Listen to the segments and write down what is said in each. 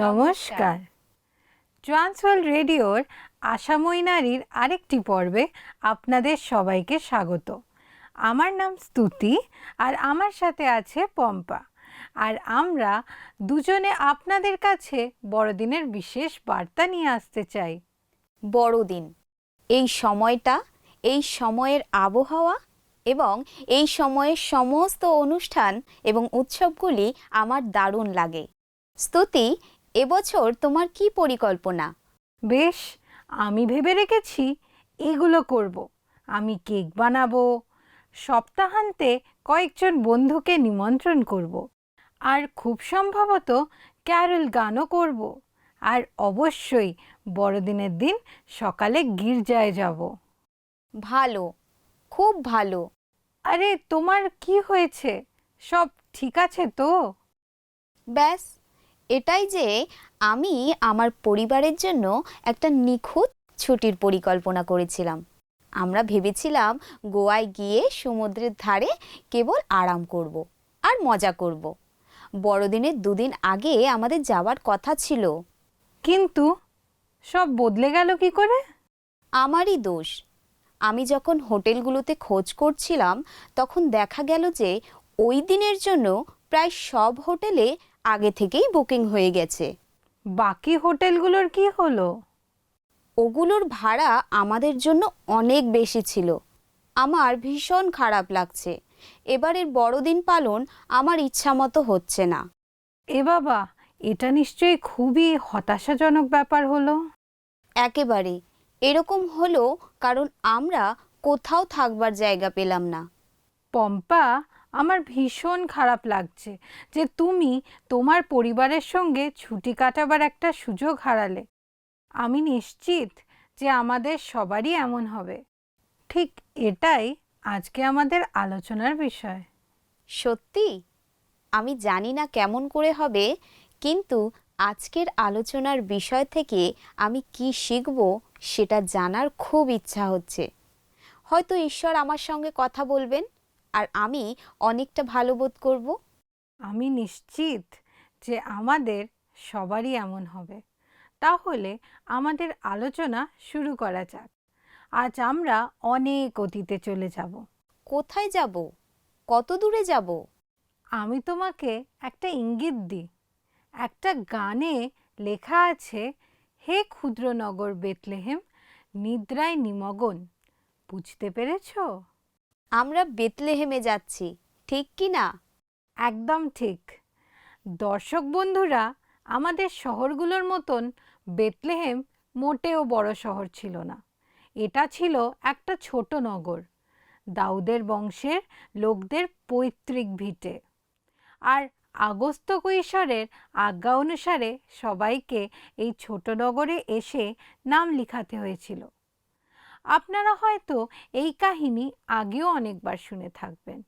নমস্কার। ট্রান্সওয়ার্ল্ড রেডিওর আশাময়ী নারীর আরেকটি পর্বে আপনাদের সবাইকে স্বাগত। আমার নাম স্তুতি আর আমার সাথে আছে পম্পা। আর আমরা দুজনে আপনাদের কাছে বড়দিনের বিশেষ বার্তা নিয়ে আসতে চাই। বড়দিন, এই সময়টা, এই সময়ের আবহাওয়া এবং এই সময়ের সমস্ত অনুষ্ঠান এবং উৎসবগুলি আমার দারুণ লাগে। স্তুতি এবছর তোমার কি পরিকল্পনা? বেশ আমি ভেবে রেখেছি এগুলো করব। আমি কেক বানাবো সপ্তাহান্তে কয়েকজন বন্ধুকে নিমন্ত্রণ করব আর খুব সম্ভবত ক্যারল গানও করব আর অবশ্যই বড়দিনের দিন সকালে গির্জায় যাব। ভালো খুব ভালো। আরে তোমার কি হয়েছে? সব ঠিক আছে তো? ব্যাস এটাই যে আমি আমার পরিবারের জন্য একটা নিখুঁত ছুটির পরিকল্পনা করেছিলাম। আমরা ভেবেছিলাম গোয়ায় গিয়ে সমুদ্রের ধারে কেবল আরাম করব আর মজা করব। বড়দিনের দুদিন আগে আমাদের যাওয়ার কথা ছিল। কিন্তু সব বদলে গেল কি করে? আমারই দোষ। আমি যখন হোটেলগুলোতে খোঁজ করছিলাম তখন দেখা গেল যে ওই দিনের জন্য প্রায় সব হোটেলে আগে থেকেই বুকিং হয়ে গেছে। বাকি হোটেলগুলোর কি হলো? ওগুলোর ভাড়া আমাদের জন্য অনেক বেশি ছিল। আমার ভীষণ খারাপ লাগছে। এবারের বড়দিন পালন আমার ইচ্ছা মতো হচ্ছে না। এ বাবা এটা নিশ্চয়ই খুবই হতাশাজনক ব্যাপার হলো। একেবারে। এরকম হলো কারণ আমরা কোথাও থাকবার জায়গা পেলাম না। পম্পা আমার ভীষণ খারাপ লাগছে যে তুমি তোমার পরিবারের সঙ্গে ছুটি কাটাবার একটা সুযোগ হারালে। আমি নিশ্চিত যে আমাদের সবারই এমন হবে। ঠিক এটাই আজকে আমাদের আলোচনার বিষয়। সত্যি? আমি জানি না কেমন করে হবে, কিন্তু আজকের আলোচনার বিষয় থেকে আমি কি শিখব সেটা জানার খুব ইচ্ছা হচ্ছে। হয়তো ঈশ্বর আমার সঙ্গে কথা বলবেন আর আমি অনেকটা ভালো বোধ করব। আমি নিশ্চিত যে আমাদের সবারই এমন হবে। তাহলে আমাদের আলোচনা শুরু করা যাক। আজ আমরা অনেক অতীতে চলে যাব। কোথায় যাব? কত দূরে যাব? আমি তোমাকে একটা ইঙ্গিত দিই। একটা গানে লেখা আছে হে ক্ষুদ্রনগর বেতলেহেম নিদ্রায় নিমগন। বুঝতে পেরেছ? আমরা বেতলেহেমে যাচ্ছি, ঠিক কি না? একদম ঠিক। দর্শক বন্ধুরা, আমাদের শহরগুলোর মতন বেতলেহেম মোটেও বড় শহর ছিল না। এটা ছিল একটা ছোট নগর, দাউদের বংশের লোকদের পৈতৃক ভিটে। আর আগস্ত কৈশোরের আজ্ঞা অনুসারে সবাইকে এই ছোট নগরে এসে নাম লিখাতে হয়েছিল। আপনারা হয়তো এই কাহিনী আগেও অনেকবার শুনে থাকবেন।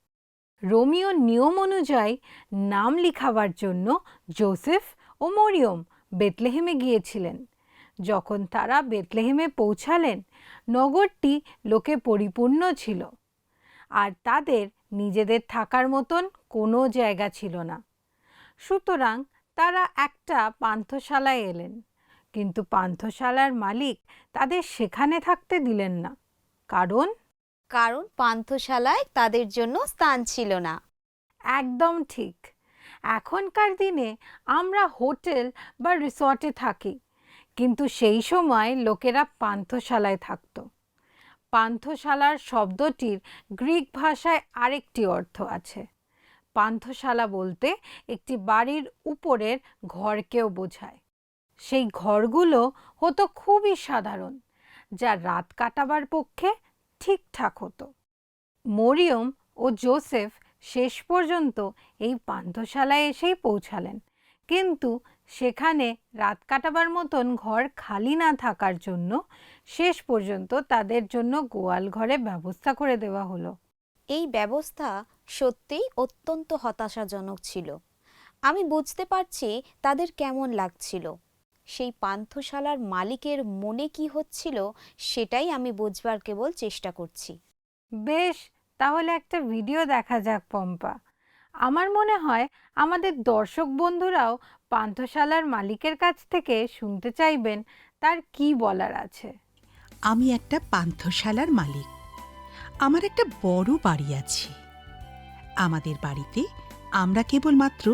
রোমিও নিয়ম অনুযায়ী নাম লিখাবার জন্য জোসেফ ও মরিয়ম বেতলেহেমে গিয়েছিলেন। যখন তারা বেতলেহেমে পৌঁছালেন, নগরটি লোকে পরিপূর্ণ ছিল। আর তাদের নিজেদের থাকার মতন কোনো জায়গা ছিল না। সুতরাং তারা একটা পান্থশালায় এলেন। কিন্তু পান্থশালার মালিক তাদের সেখানে থাকতে দিলেন না। কারণ? কারণ পান্থশালায় তাদের জন্য স্থান ছিল না। একদম ঠিক। এখনকার দিনে আমরা হোটেল বা রিসর্টে থাকি কিন্তু সেই সময় লোকেরা পান্থশালায় থাকত। পান্থশালার শব্দটির গ্রিক ভাষায় আরেকটি অর্থ আছে। পান্থশালা বলতে একটি বাড়ির উপরের ঘরকেও বোঝায়। সেই ঘরগুলো হতো খুবই সাধারণ, যা রাত কাটাবার পক্ষে ঠিকঠাক হতো। মরিয়ম ও জোসেফ শেষ পর্যন্ত এই পান্থশালায় এসেই পৌঁছালেন। কিন্তু সেখানে রাত কাটাবার মতন ঘর খালি না থাকার জন্য শেষ পর্যন্ত তাদের জন্য গোয়াল ঘরে ব্যবস্থা করে দেওয়া হলো। এই ব্যবস্থা সত্যিই অত্যন্ত হতাশাজনক ছিল। আমি বুঝতে পারছি তাদের কেমন লাগছিল। সেই পান্থশালার মালিকের মনে কি হচ্ছিল সেটাই আমি বুঝবার কেবল চেষ্টা করছি। বেশ তাহলে একটা ভিডিও দেখা যাক পম্পা। আমার মনে হয় আমাদের দর্শক বন্ধুরাও পান্থশালার মালিকের কাছ থেকে শুনতে চাইবেন তার কি বলার আছে? আমি একটা পান্থশালার মালিক। আমার একটা বড় বাড়ি আছে। আমাদের বাড়িতে আমরা কেবলমাত্র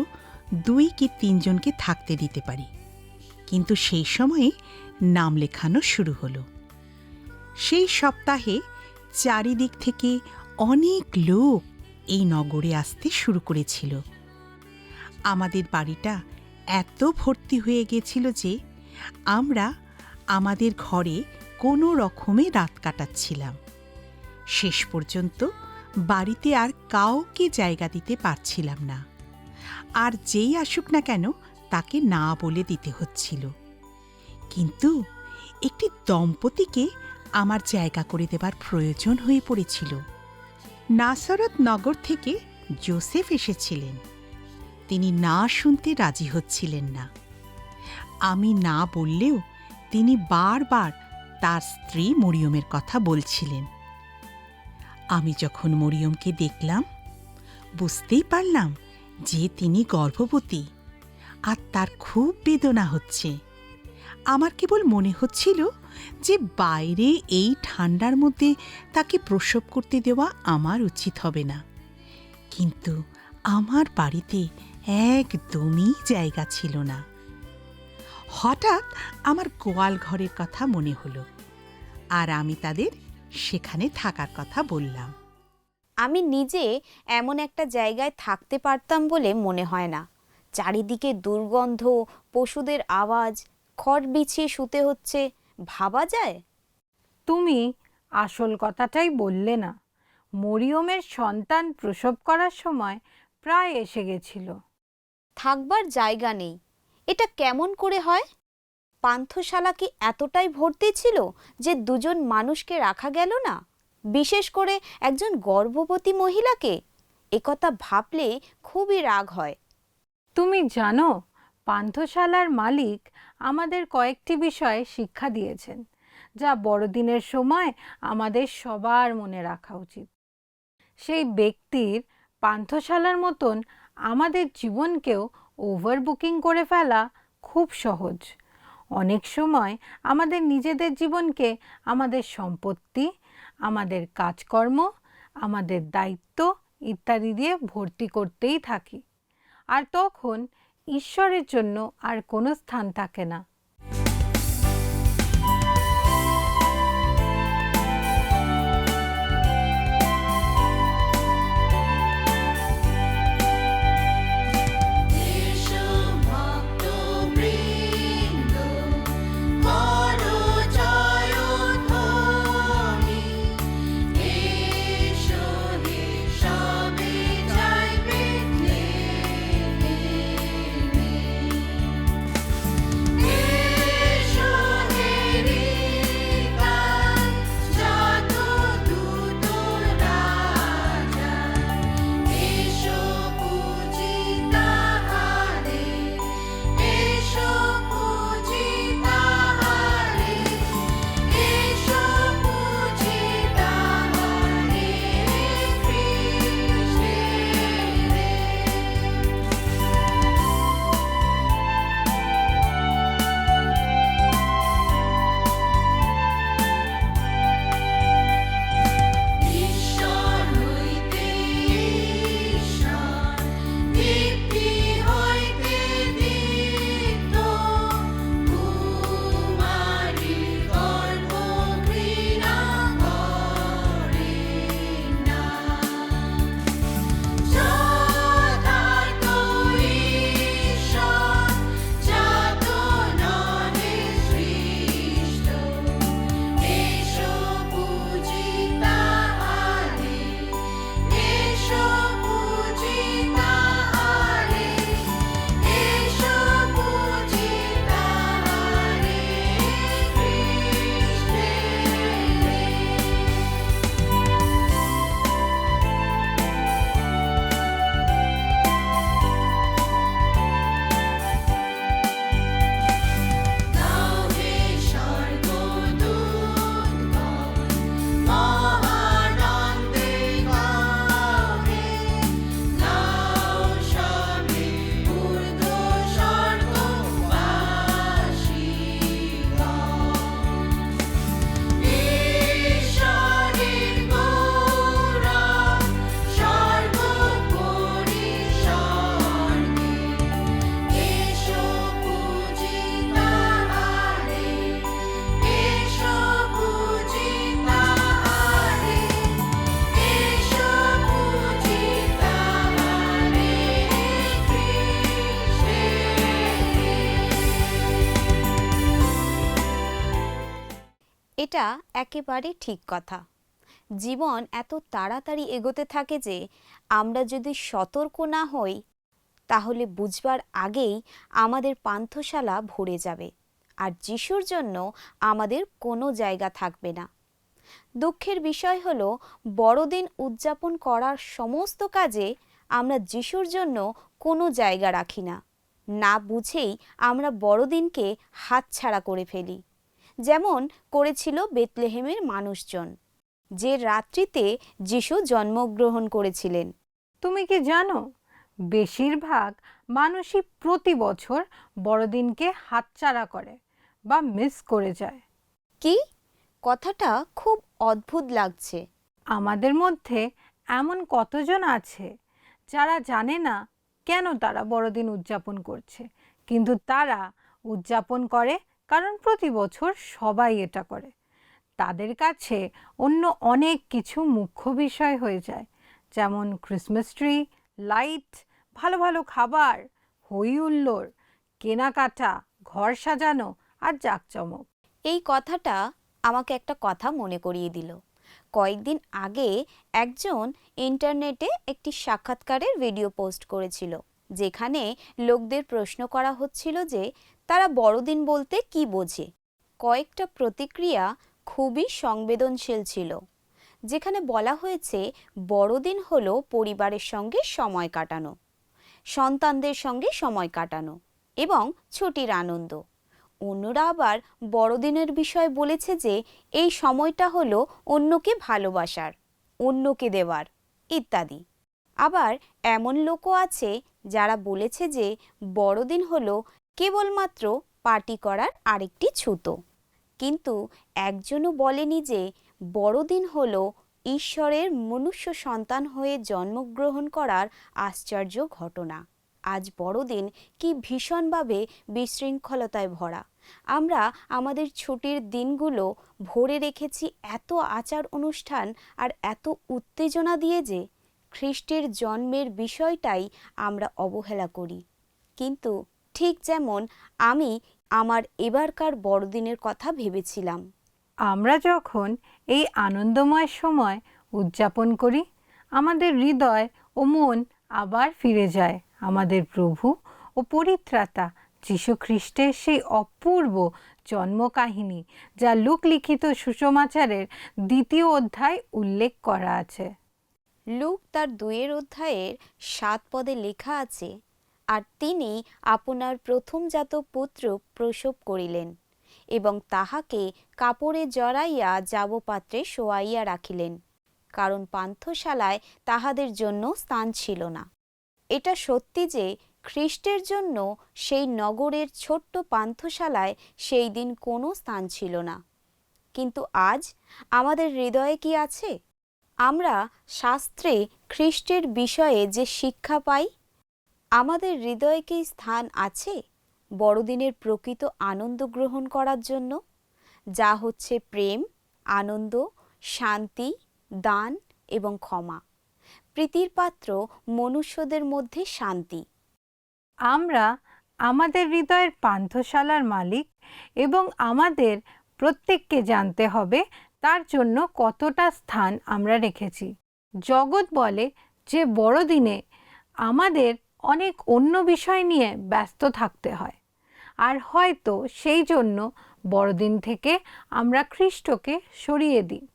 দুই কি তিনজনকে থাকতে দিতে পারি। কিন্তু সেই সময়ে নাম লেখানো শুরু হলো। সেই সপ্তাহে চারিদিক থেকে অনেক লোক এই নগরে আসতে শুরু করেছিল। আমাদের বাড়িটা এত ভর্তি হয়ে গেছিল যে আমরা আমাদের ঘরে কোনো রকমে রাত কাটাচ্ছিলাম। শেষ পর্যন্ত বাড়িতে আর কাউকে জায়গা দিতে পারছিলাম না। আর যেই আসুক না কেন তাকে না বলে দিতে হচ্ছিল। কিন্তু একটি দম্পতিকে আমার জায়গা করে দেবার প্রয়োজন হয়ে পড়েছিল। নাসরত নগর থেকে জোসেফ এসেছিলেন। তিনি না শুনতে রাজি হচ্ছিলেন না। আমি না বললেও তিনি বারবার তার স্ত্রী মরিয়মের কথা বলছিলেন। আমি যখন মরিয়মকে দেখলাম, বুঝতেই পারলাম যে তিনি গর্ভবতী। আর তার খুব বেদনা হচ্ছে। আমার কেবল মনে হচ্ছিল যে বাইরে এই ঠান্ডার মধ্যে তাকে প্রসব করতে দেওয়া আমার উচিত হবে না। কিন্তু আমার বাড়িতে একদমই জায়গা ছিল না। হঠাৎ আমার গোয়াল ঘরের কথা মনে হলো আর আমি তাদের সেখানে থাকার কথা বললাম। আমি নিজে এমন একটা জায়গায় থাকতে পারতাম বলে মনে হয় না। চারিদিকে দুর্গন্ধ পশুদের আওয়াজ খড় বিছিয়ে শুতে হচ্ছে ভাবা যায়? তুমি আসল কথাটাই বললে না। মরিয়মের সন্তান প্রসব করার সময় প্রায় এসে গেছিল। থাকবার জায়গা নেই। এটা কেমন করে হয়? পান্থশালা কি এতটাই ভর্তি ছিল যে দুজন মানুষকে রাখা গেল না? বিশেষ করে একজন গর্ভবতী মহিলাকে? একথা ভাবলে খুবই রাগ হয়। তুমি জানো, পান্থশালার মালিক আমাদের কয়েকটি বিষয়ে শিক্ষা দিয়েছেন, যা বড়দিনের সময় আমাদের সবার মনে রাখা উচিত। সেই ব্যক্তির পান্থশালার মতন আমাদের জীবনকেও ওভারবুকিং করে ফেলা খুব সহজ। অনেক সময় আমাদের নিজেদের জীবনকে আমাদের সম্পত্তি, আমাদের কাজকর্ম, আমাদের দায়িত্ব ইত্যাদি দিয়ে ভর্তি করতেই থাকি। আর তখন ঈশ্বরের জন্য আর কোনো স্থান থাকে না। এটা একেবারে ঠিক কথা। জীবন এত তাড়াতাড়ি এগোতে থাকে যে, আমরা যদি সতর্ক না হই, তাহলে বুঝবার আগেই আমাদের পান্থশালা ভরে যাবে আর যিশুর জন্য আমাদের কোনো জায়গা থাকবে না। দুঃখের বিষয় হলো, বড়দিন উদযাপন করার সমস্ত কাজে আমরা যিশুর জন্য কোনো জায়গা রাখি না। না বুঝেই আমরা বড়দিনকে হাতছাড়া করে ফেলি। যেমন করেছিল বেতলেহেমের মানুষজন। যে রাত্রিতে যিশু জন্মগ্রহণ করেছিলেন। তুমি কি জানো বেশিরভাগ মানুষই প্রতি বছর বড়দিনকে হাতছাড়া করে বা মিস করে যায়। কি? কথাটা খুব অদ্ভুত লাগছে। আমাদের মধ্যে এমন কতজন আছে যারা জানে না কেন তারা বড়দিন উদযাপন করছে কিন্তু তারা উদযাপন করে কারণ প্রতি বছর সবাই এটা করে। তাদের কাছে অন্য অনেক কিছু মুখ্য বিষয় হয়ে যায়, যেমন ক্রিসমাস ট্রি লাইট ভালো ভালো খাবার, হই হুল্লোড়, কেনাকাটা, ঘর সাজানো আর জাঁকজমক। এই কথাটা আমাকে একটা কথা মনে করিয়ে দিল। কয়েকদিন আগে একজন ইন্টারনেটে একটি সাক্ষাৎকারের ভিডিও পোস্ট করেছিল, যেখানে লোকদের প্রশ্ন করা হচ্ছিল যে তারা বড়দিন বলতে কি বোঝে? কয়েকটা প্রতিক্রিয়া খুবই সংবেদনশীল ছিল, যেখানে বলা হয়েছে বড়দিন হল পরিবারের সঙ্গে সময় কাটানো, সন্তানদের সঙ্গে সময় কাটানো এবং ছুটির আনন্দ। অন্যরা আবার বড়দিনের বিষয়ে বলেছে যে এই সময়টা হলো অন্যকে ভালোবাসার, অন্যকে দেওয়ার ইত্যাদি। আবার এমন লোকও আছে যারা বলেছে যে বড়দিন হলো কেবলমাত্র পার্টি করার আরেকটি ছুতো। কিন্তু একজনও বলেনি যে বড়দিন হল ঈশ্বরের মনুষ্য সন্তান হয়ে জন্মগ্রহণ করার আশ্চর্য ঘটনা। আজ বড়দিন কি ভীষণভাবে বিশৃঙ্খলতায় ভরা। আমরা আমাদের ছুটির দিনগুলো ভরে রেখেছি এত আচার অনুষ্ঠান আর এত উত্তেজনা দিয়ে যে খ্রিস্টের জন্মের বিষয়টাই আমরা অবহেলা করি। কিন্তু ঠিক যেমন আমি আমার এবারকার বড়দিনের কথা ভেবেছিলাম। আমরা যখন এই আনন্দময় সময় উদযাপন করি আমাদের হৃদয় ও মন আবার ফিরে যায়। আমাদের প্রভু ও পরিত্রাতা যীশু খ্রিস্টের সেই অপূর্ব জন্মকাহিনী যা লোকলিখিত সুষমাচারের দ্বিতীয় অধ্যায় উল্লেখ করা আছে। লুক তার দুয়ের অধ্যায়ের সাত পদে লেখা আছে আর তিনি আপনার প্রথমজাত পুত্র প্রসব করিলেন এবং তাহাকে কাপড়ে জড়াইয়া যাবপাত্রে শোয়াইয়া রাখিলেন, কারণ পান্থশালায় তাহাদের জন্য স্থান ছিল না। এটা সত্যি যে খ্রিস্টের জন্য সেই নগরের ছোট্ট পান্থশালায় সেই দিন কোনো স্থান ছিল না। কিন্তু আজ আমাদের হৃদয়ে কি আছে? আমরা শাস্ত্রে খ্রিস্টের বিষয়ে যে শিক্ষা পাই আমাদের হৃদয়ে কি স্থান আছে বড়দিনের প্রকৃত আনন্দ গ্রহণ করার জন্য? যা হচ্ছে প্রেম, আনন্দ, শান্তি, দান এবং ক্ষমা। প্রীতির পাত্র মনুষ্যদের মধ্যে শান্তি। আমরা আমাদের হৃদয়ের পান্থশালার মালিক এবং আমাদের প্রত্যেককে জানতে হবে তার জন্য কতটা স্থান আমরা রেখেছি। জগৎ বলে যে বড়দিনে আমাদের অনেক অন্য বিষয় নিয়ে ব্যস্ত থাকতে হয়। আর হয়তো সেই জন্য বড়দিন থেকে আমরা খ্রিস্টকে সরিয়ে দিই।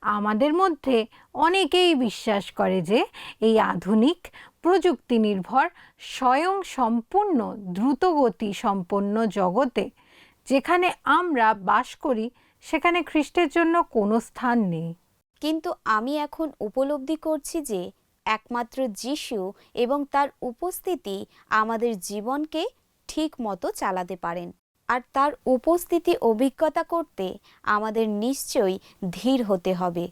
আমাদের মধ্যে অনেকেই বিশ্বাস করে যে এই আধুনিক প্রযুক্তি নির্ভর স্বয়ং সম্পূর্ণ, দ্রুতগতি সম্পন্ন জগতে যেখানে আমরা বাস করি, সেখানে খ্রিস্টের জন্য কোনো স্থান নেই। কিন্তু আমি এখন উপলব্ধি করছি যে একমাত্র যিশু এবং তার উপস্থিতি আমাদের জীবনকে ঠিক মতো চালাতে পারেন। আর তার উপস্থিতি অভিজ্ঞতা করতে আমাদের নিশ্চয়ই ধীর হতে হবে,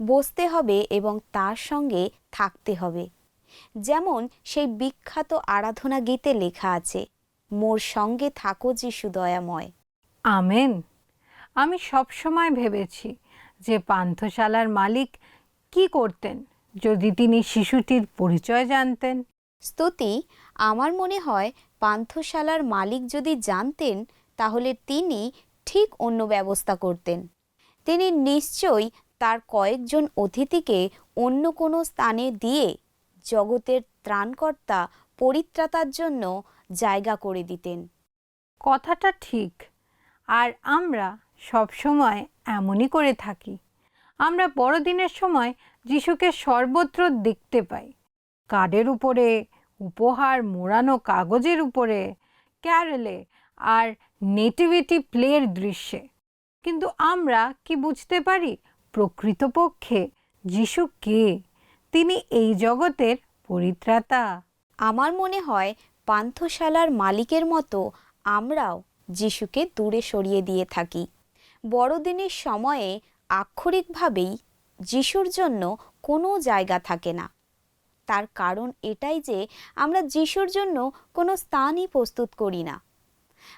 বসতে হবে এবং তার সঙ্গে থাকতে হবে। যেমন সেই বিখ্যাত আরাধনা গীতে লেখা আছে, মোর সঙ্গে থাকো যিশু দয়াময়। আমেন। আমি সবসময় ভেবেছি যে পান্থশালার মালিক কি করতেন? যদি তিনি শিশুটির পরিচয় জানতেন। স্তুতি আমার মনে হয় পান্থশালার মালিক যদি জানতেন তাহলে তিনি ঠিক অন্য ব্যবস্থা করতেন। তিনি নিশ্চয়ই তার কয়েকজন অতিথিকে অন্য কোনো স্থানে দিয়ে জগতের ত্রাণকর্তা পরিত্রাতার জন্য জায়গা করে দিতেন। কথাটা ঠিক আর আমরা সবসময় এমনই করে থাকি। আমরা বড়দিনের সময় যিশুকে সর্বত্র দেখতে পাই। কার্ডের উপরে, উপহার, মোড়ানো কাগজের উপরে, ক্যারলে আর নেটিভিটি প্লের দৃশ্যে। কিন্তু আমরা কি বুঝতে পারি প্রকৃতপক্ষে যিশু কে? তিনি এই জগতের পরিত্রাতা। আমার মনে হয় পান্থশালার মালিকের মতো আমরাও যিশুকে দূরে সরিয়ে দিয়ে থাকি। বড়দিনের সময়ে আক্ষরিকভাবেই যিশুর জন্য কোনো জায়গা থাকে না। তার কারণ এটাই যে আমরা যিশুর জন্য কোনো স্থানই প্রস্তুত করি না।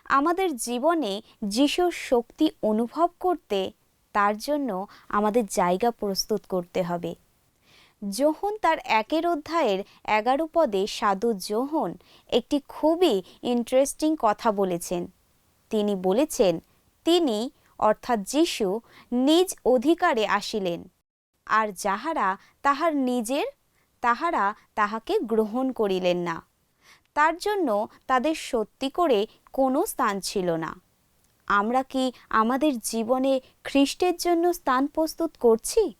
আমাদের জীবনে যিশুর শক্তি অনুভব করতে তার জন্য আমাদের জায়গা প্রস্তুত করতে হবে। যোহন তার একের অধ্যায়ের এগারো পদে সাধু যোহন একটি খুবই ইন্টারেস্টিং কথা বলেছেন। তিনি বলেছেন, তিনি অর্থাৎ যিশু নিজ অধিকারে আসিলেন। আর যাহারা তাহার নিজের, তাহারা তাহাকে গ্রহণ করিলেন না। তার জন্য তাদের সত্যি করে কোনো স্থান ছিল না। আমরা কি আমাদের জীবনে খ্রিস্টের জন্য স্থান প্রস্তুত করছি?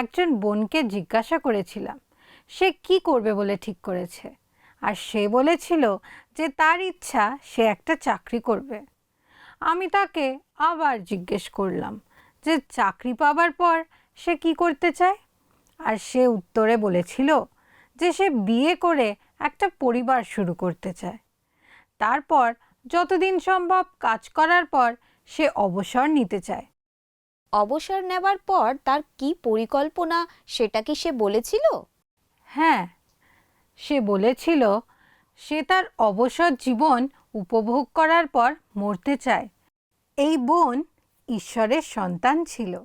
একজন বোনকে জিজ্ঞাসা করেছিলাম, সে কি করবে বলে ঠিক করেছে? আর সে বলেছিল যে তার ইচ্ছা সে একটা চাকরি করবে। আমি তাকে আবার জিজ্ঞেস করলাম যে চাকরি পাবার পর সে কি করতে চায়? আর সে উত্তরে বলেছিল যে সে বিয়ে করে একটা পরিবার শুরু করতে চায়। তারপর যতদিন সম্ভব কাজ করার পর সে অবসর নিতে চায়। অবসর নেবার পর তার কি পরিকল্পনা সেটা কি সে বলেছিল? হ্যাঁ সে বলেছিল সে তার অবসর জীবন উপভোগ করার পর মরতে চায়। এই বোন ঈশ্বরের সন্তান ছিল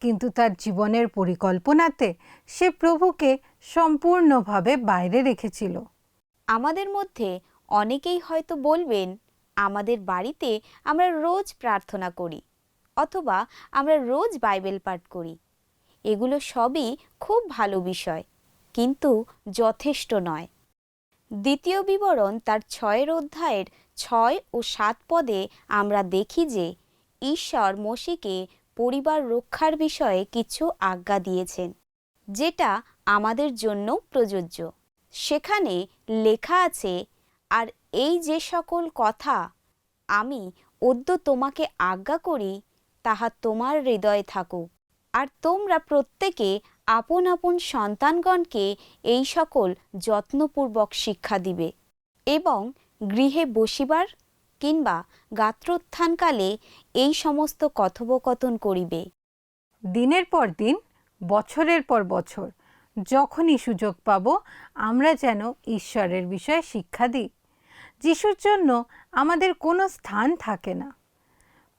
কিন্তু তার জীবনের পরিকল্পনাতে সে প্রভুকে সম্পূর্ণভাবে বাইরে রেখেছিল। আমাদের মধ্যে অনেকেই হয়তো বলবেন আমাদের বাড়িতে আমরা রোজ প্রার্থনা করি। অথবা আমরা রোজ বাইবেল পাঠ করি। এগুলো সবই খুব ভালো বিষয়, কিন্তু যথেষ্ট নয়। দ্বিতীয় বিবরণ তার ছয়ের অধ্যায়ের ছয় ও সাত পদে আমরা দেখি যে ঈশ্বর মসিকে পরিবার রক্ষার বিষয়ে কিছু আজ্ঞা দিয়েছেন, যেটা আমাদের জন্য প্রযোজ্য। সেখানে লেখা আছে, আর এই যে সকল কথা আমি অদ্য তোমাকে আজ্ঞা করি তাহা তোমার হৃদয়ে থাকুক। আর তোমরা প্রত্যেকে আপন আপন সন্তানগণকে এই সকল যত্নপূর্বক শিক্ষা দিবে এবং গৃহে বসিবার কিংবা গাত্রোত্থানকালে এই সমস্ত কথোপকথন করিবে। দিনের পর দিন, বছরের পর বছর, যখনই সুযোগ পাব, আমরা যেন ঈশ্বরের বিষয়ে শিক্ষা দিই। যিশুর জন্য আমাদের কোনো স্থান থাকে না।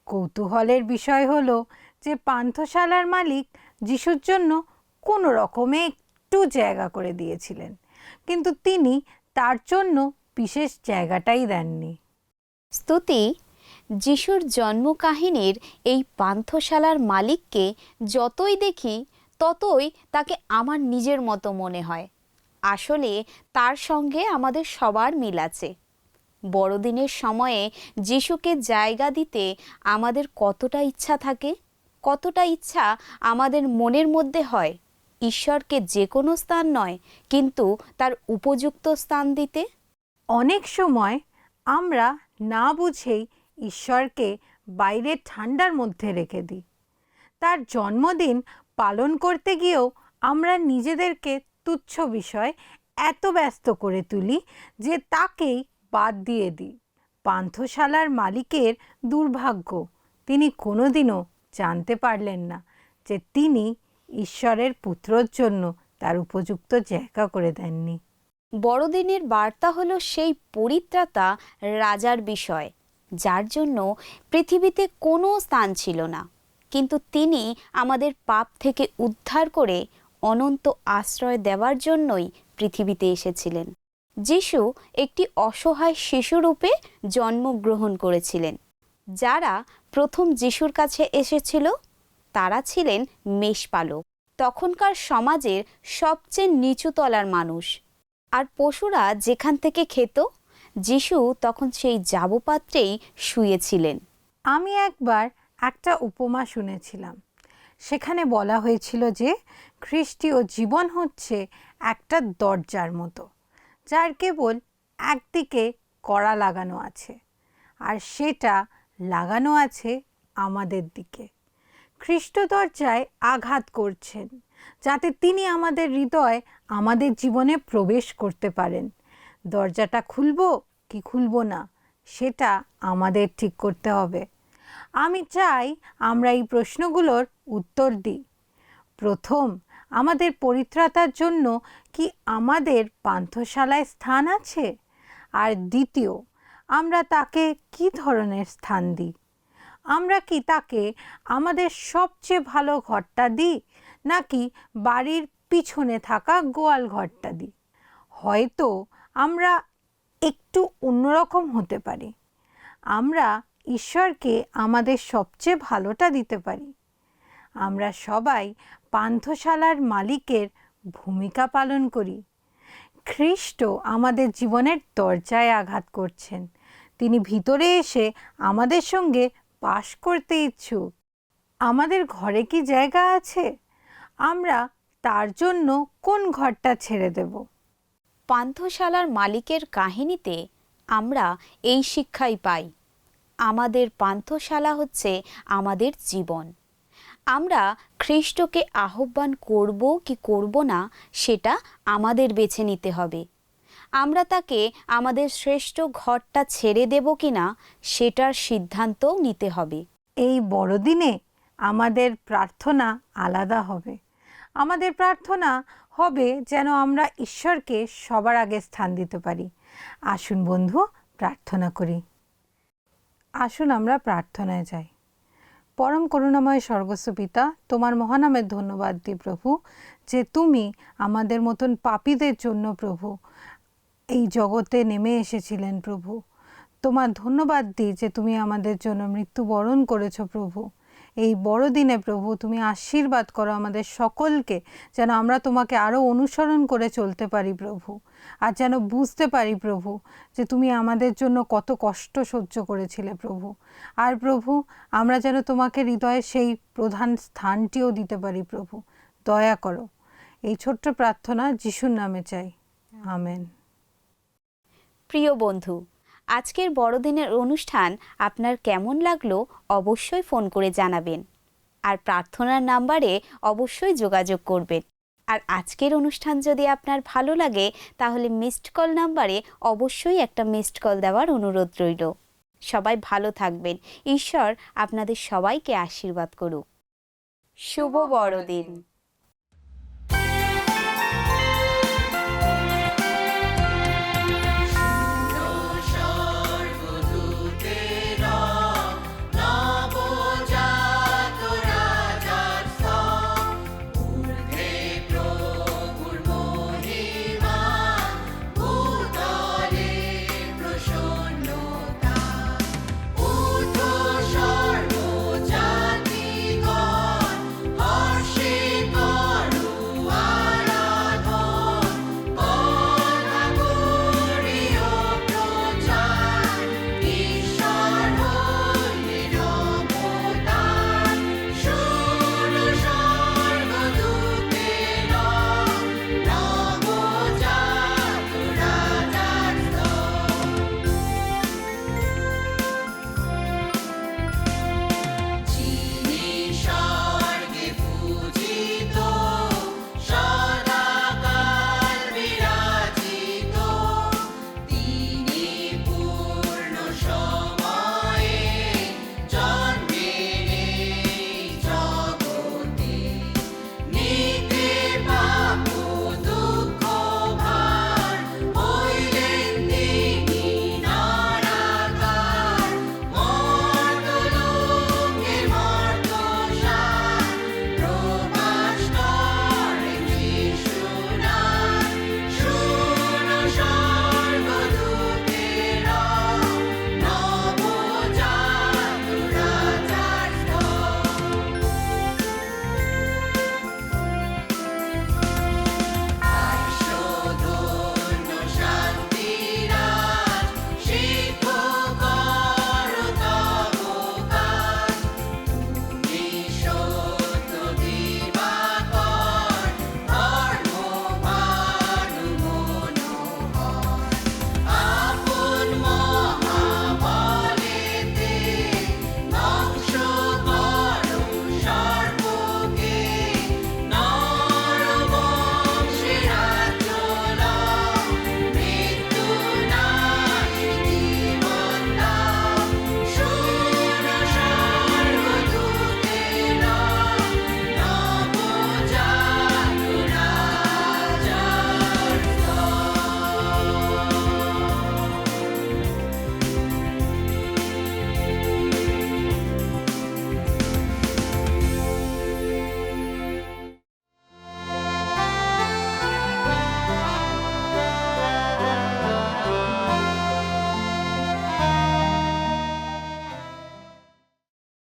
কৌতূহলের বিষয় হলো যে পান্থশালার মালিক যিশুর জন্য কোনো রকমে একটু জায়গা করে দিয়েছিলেন, কিন্তু তিনি তার জন্য বিশেষ জায়গাটাই দেননি। স্তুতি, যিশুর জন্মকাহিনীর এই পান্থশালার মালিককে যতই দেখি, ততই তাকে আমার নিজের মতো মনে হয়। আসলে তার সঙ্গে আমাদের সবার মিল আছে। বড়দিনের সময়ে যিশুকে জায়গা দিতে আমাদের কতটা ইচ্ছা থাকে? কতটা ইচ্ছা আমাদের মনের মধ্যে হয়? ঈশ্বরকে যে কোনো স্থান নয়, কিন্তু তার উপযুক্ত স্থান দিতে? অনেক সময় আমরা না বুঝেই ঈশ্বরকে বাইরে ঠান্ডার মধ্যে রেখে দিই। তার জন্মদিন পালন করতে গিয়েও আমরা নিজেদেরকে তুচ্ছ বিষয় এত ব্যস্ত করে তুলি যে তাকেই বাদ দিয়ে দিই। পান্থশালার মালিকের দুর্ভাগ্য, তিনি কোনোদিনও জানতে পারলেন না যে তিনি ঈশ্বরের পুত্রর জন্য তার উপযুক্ত জায়গা করে দেননি। বড়দিনের বার্তা হলো সেই পরিত্রাতা রাজার বিষয়, যার জন্য পৃথিবীতে কোনো স্থান ছিল না। কিন্তু তিনি আমাদের পাপ থেকে উদ্ধার করে অনন্ত আশ্রয় দেওয়ার জন্যই পৃথিবীতে এসেছিলেন। যিশু একটি অসহায় শিশুরূপে জন্মগ্রহণ করেছিলেন। যারা প্রথম যিশুর কাছে এসেছিল, তারা ছিলেন মেষপালক তখনকার সমাজের সবচেয়ে নিচু তলার মানুষ। আর পশুরা যেখান থেকে খেত, যিশু তখন সেই জাবপাত্রেই শুয়েছিলেন। আমি একবার একটা উপমা শুনেছিলাম। সেখানে বলা হয়েছিল যে, খ্রিস্টীয় জীবন হচ্ছে একটা দরজার মতো। যার কেবল একদিকে কড়া লাগানো আছে আর সেটা লাগানো আছে আমাদের দিকে। খ্রিস্ট দরজায় আঘাত করছেন যাতে তিনি আমাদের হৃদয় আমাদের জীবনে প্রবেশ করতে পারেন। দরজাটা খুলবো কি খুলব না সেটা আমাদের ঠিক করতে হবে। আমি চাই আমরা এই প্রশ্নগুলোর উত্তর দিই। প্রথম আমাদের পরিত্রাতার জন্য কি আমাদের পান্থশালায় স্থান আছে? আর দ্বিতীয়, আমরা তাকে কি ধরনের স্থান দিই? আমরা কি তাকে আমাদের সবচেয়ে ভালো ঘরটা দিই, নাকি বাড়ির পিছনে থাকা গোয়াল ঘরটা দিই? হয়তো আমরা একটু অন্যরকম হতে পারি। আমরা ঈশ্বরকে আমাদের সবচেয়ে ভালোটা দিতে পারি। আমরা সবাই পান্থশালার মালিকের ভূমিকা পালন করি। খ্রিস্ট আমাদের জীবনের দরজায় আঘাত করছেন। তিনি ভিতরে এসে আমাদের সঙ্গে বাস করতে ইচ্ছুক। আমাদের ঘরে কি জায়গা আছে? আমরা তার জন্য কোন ঘরটা ছেড়ে দেব? পান্থশালার মালিকের কাহিনীতে আমরা এই শিক্ষাই পাই। আমাদের পান্থশালা হচ্ছে আমাদের জীবন। আমরা খ্রিস্টকে আহ্বান করব কি করব না, সেটা আমাদের বেছে নিতে হবে। আমরা তাকে আমাদের শ্রেষ্ঠ ঘরটা ছেড়ে দেব কি না, সেটার সিদ্ধান্তও নিতে হবে। এই বড়দিনে আমাদের প্রার্থনা আলাদা হবে। আমাদের প্রার্থনা হবে যেন আমরা ঈশ্বরকে সবার আগে স্থান দিতে পারি। আসুন বন্ধু, প্রার্থনা করি। আসুন আমরা প্রার্থনায় যাই। পরম করুণাময় স্বর্গস্ব পিতা, তোমার মহানামের ধন্যবাদ দিই প্রভু, যে তুমি আমাদের মতন পাপীদের জন্য প্রভু, এই জগতে নেমে এসেছিলেন প্রভু। তোমার ধন্যবাদ দিই যে তুমি আমাদের জন্য মৃত্যুবরণ করেছ প্রভু। এই বড়দিনে প্রভু তুমি আশীর্বাদ করো আমাদের সকলকে, যেন আমরা তোমাকে আরও অনুসরণ করে চলতে পারি প্রভু। আর যেন বুঝতে পারি প্রভু যে তুমি আমাদের জন্য কত কষ্ট সহ্য করেছিলে প্রভু। আর প্রভু, আমরা যেন তোমাকে হৃদয়ে সেই প্রধান স্থানটিও দিতে পারি প্রভু। দয়া করো, এই ছোট্ট প্রার্থনা যিশুর নামে চাই। আমেন। প্রিয় বন্ধু আজকের বড়দিনের অনুষ্ঠান আপনার কেমন লাগল অবশ্যই ফোন করে জানাবেন। আর প্রার্থনার নাম্বারে অবশ্যই যোগাযোগ করবেন। আর আজকের অনুষ্ঠান যদি আপনার ভালো লাগে, তাহলে মিসড কল নাম্বারে অবশ্যই একটা মিসড কল দেওয়ার অনুরোধ রইল। সবাই ভালো থাকবেন। ঈশ্বর আপনাদের সবাইকে আশীর্বাদ করুক। শুভ বড়দিন।